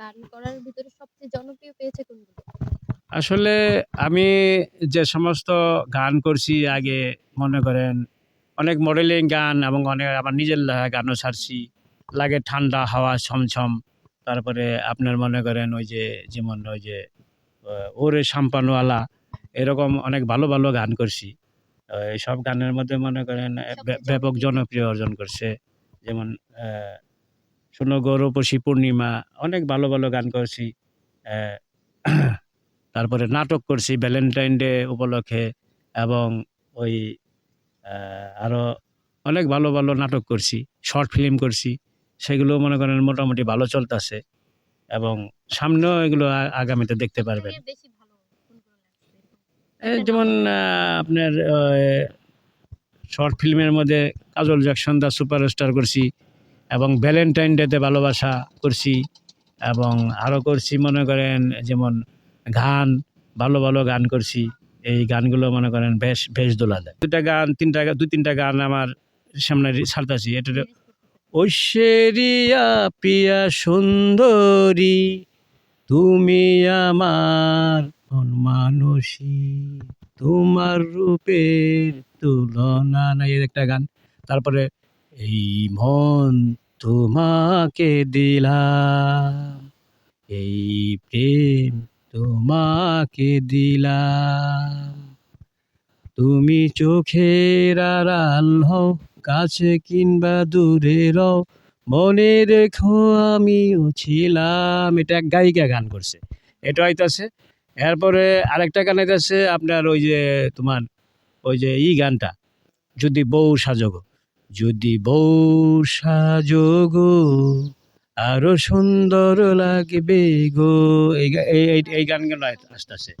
গান করার ভিতরে সবচেয়ে জনপ্রিয় পেয়েছে কোনগুলো? আসলে আমি যে সমস্ত গান করছি আগে মনে করেন অনেক মডেলিং গান এবং অনেক আমার নিজের লেখা গানও ছাড়ছি। লাগে ঠান্ডা হাওয়া ছমছম। তারপরে আপনার মনে করেন ওই যে যেমন ওই যে ওরে সাম্পানওয়ালা এরকম অনেক ভালো, ভালো গান করছি। এইসব গানের মধ্যে মনে করেন ব্যাপক জনপ্রিয়? অর্জন করছে। যেমন শোনো গো রূপসী পূর্ণিমা অনেক ভালো, ভালো গান করছি। তারপরে নাটক করছি ভ্যালেন্টাইন ডে উপলক্ষে এবং ওই আরও অনেক ভালো, ভালো নাটক করছি। শর্ট ফিল্ম করছি। সেগুলোও মনে করেন মোটামুটি ভালো চলতেছে এবং সামনেও এগুলো আগামীতে দেখতে পারবেন। যেমন আপনার শর্ট ফিল্মের মধ্যে কাজল জ্যাকসন দা সুপারস্টার করছি এবং ভ্যালেন্টাইন ডেতে ভালোবাসা করছি এবং আরও করছি মনে করেন যেমন গান ভালো, ভালো গান করছি। এই গানগুলো মনে করেন বেশ, বেশ দোলা দেয়। দুটা গান ৩ টা ২-৩ গান আমার সামনে ছাড়তাছি। এটা। ঐশ্বরিয়া প্রিয়া সুন্দরী তুমি আমার মন মানসী তোমার রূপের তুলনা নাই একটা গান। তারপরে এই মন তোমাকে দিলাম, এই প্রেম তোমাকে দিলাম তুমি চোখের আড়াল হও, কাছে কিংবা দূরে রও, মনে রেখো আমিও ছিলাম। এটা এক গায়িকা গান করছে। এটা আইতাছে। এরপরে আরেকটা গান আইতাছে আপনার ওই যে তোমার ওই যে ই গানটা, যদি বউ সাজো গো। যদি বৌষা যোগ আরও সুন্দর লাগবে গো এই এই এই আস্তে আসতাছে।